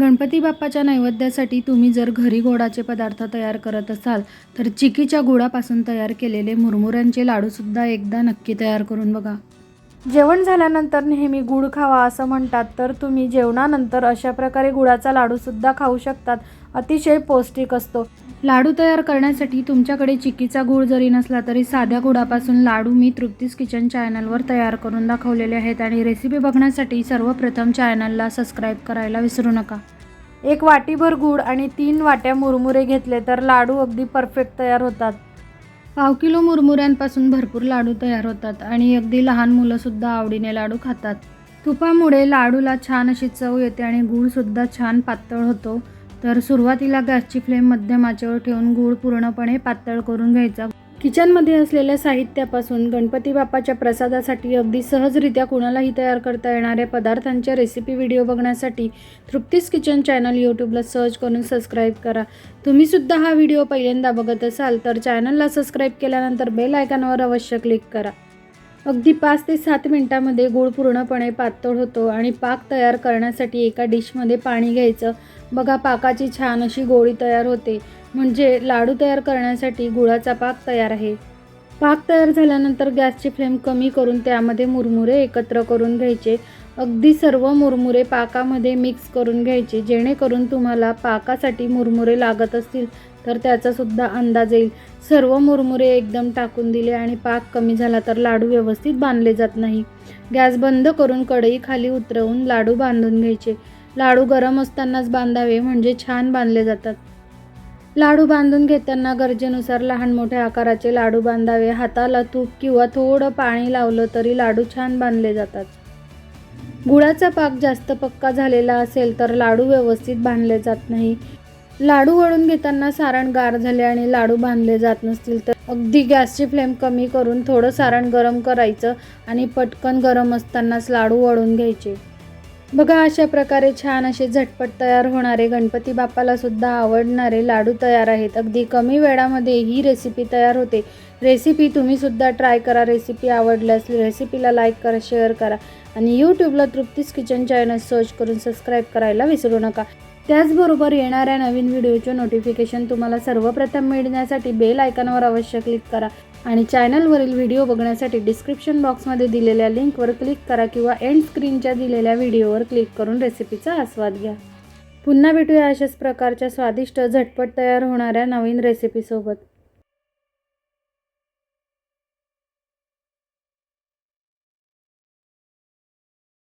गणपती बाप्पाच्या नैवेद्यासाठी तुम्ही जर घरी गोडाचे पदार्थ तयार करत असाल तर चिकीच्या गुळापासून तयार केलेले मुरमुऱ्यांचे लाडूसुद्धा एकदा नक्की तयार करून बघा. जेवण झाल्यानंतर नेहमी गुळ खावा असं म्हणतात तर तुम्ही जेवणानंतर अशा प्रकारे गुळाचा लाडूसुद्धा खाऊ शकतात. अतिशय पौष्टिक असतो. लाडू तयार करण्यासाठी तुमच्याकडे चिकीचा गूळ जरी नसला तरी साध्या गुळापासून लाडू मी तृप्तीस किचन चॅनलवर तयार करून दाखवलेले आहेत आणि रेसिपी बघण्यासाठी सर्वप्रथम चॅनलला सबस्क्राईब करायला विसरू नका. एक वाटीभर गूळ आणि तीन वाट्या मुरमुरे घेतले तर लाडू अगदी परफेक्ट तयार होतात. पाव किलो मुरमुऱ्यांपासून भरपूर लाडू तयार होतात आणि अगदी लहान मुलंसुद्धा आवडीने लाडू खातात. तुपामुळे लाडूला छान अशी चव येते आणि गूळसुद्धा छान पातळ होतो. तर सुरुवातीला गॅसची फ्लेम मध्यम आचेवर ठेवून गूळ पूर्णपणे पातळ करून घ्यायचा. किचनमध्ये असलेल्या साहित्यापासून गणपती बाप्पाच्या प्रसादासाठी अगदी सहजरित्या कुणालाही तयार करता येणाऱ्या पदार्थांच्या रेसिपी व्हिडिओ बघण्यासाठी तृप्तीस किचन चॅनल यूट्यूबला सर्च करून सबस्क्राईब करा. तुम्हीसुद्धा हा व्हिडिओ पहिल्यांदा बघत असाल तर चॅनलला सबस्क्राईब केल्यानंतर बेल आयकॉनवर अवश्य क्लिक करा. अगदी पाच ते सात मिनटामध्ये गूळ पूर्णपणे पातळ होतो आणि पाक तयार करण्यासाठी एका डिशमध्ये पाणी घ्यायचं. बघा पाकाची छान अशी गोळी तयार होते. म्हणजे लाडू तयार करण्यासाठी गुळाचा पाक तयार आहे. पाक तयार झाल्यानंतर गॅसची फ्लेम कमी करून त्यामध्ये मुरमुरे एकत्र करून घ्यायचे. अगदी सर्व मुरमुरे पाकामध्ये मिक्स करून घ्यायचे जेणेकरून तुम्हाला पाकासाठी मुरमुरे लागत असतील तर त्याचासुद्धा अंदाज येईल. सर्व मुरमुरे एकदम टाकून दिले आणि पाक कमी झाला तर लाडू व्यवस्थित बांधले जात नाही. गॅस बंद करून कढई खाली उतरवून लाडू बांधून घ्यायचे. लाडू गरम असतानाच बांधावे म्हणजे छान बांधले जातात. लाडू बांधून घेताना गरजेनुसार लहान मोठ्या आकाराचे लाडू बांधावे. हाताला तूप किंवा थोडं पाणी लावलं तरी लाडू छान बांधले जातात. गुळाचा पाक जास्त पक्का झालेला असेल तर लाडू व्यवस्थित बांधले जात नाही. लाडू वळून घेताना सारण गार झाले आणि लाडू बांधले जात नसतील तर अगदी गॅसची फ्लेम कमी करून थोडं सारण गरम करायचं आणि पटकन गरम असतानाच लाडू वळून घ्यायचे. बघा अशा प्रकारे छान असे झटपट तयार होणारे गणपती बाप्पाला सुद्धा आवडणारे लाडू तयार आहेत. अगदी कमी वेळामध्ये ही रेसिपी तयार होते. रेसिपी तुम्ही सुद्धा ट्राय करा. रेसिपी आवडल्यास रेसिपीला लाईक करा शेअर करा आणि यूट्यूबला तृप्तीस किचन चॅनल सर्च करून सबस्क्राईब करायला विसरू नका. त्याचबरोबर येणाऱ्या नवीन व्हिडिओचे नोटिफिकेशन तुम्हाला सर्वप्रथम मिळण्यासाठी बेल आयकॉनवर अवश्य क्लिक करा. आणि चॅनलवरील व्हिडिओ बघण्यासाठी डिस्क्रिप्शन बॉक्समध्ये दिलेल्या लिंकवर क्लिक करा किंवा एंड स्क्रीनच्या दिलेल्या व्हिडिओवर क्लिक करून रेसिपीचा आस्वाद घ्या. पुन्हा भेटूया अशाच प्रकारच्या स्वादिष्ट झटपट तयार होणाऱ्या नवीन रेसिपीसोबत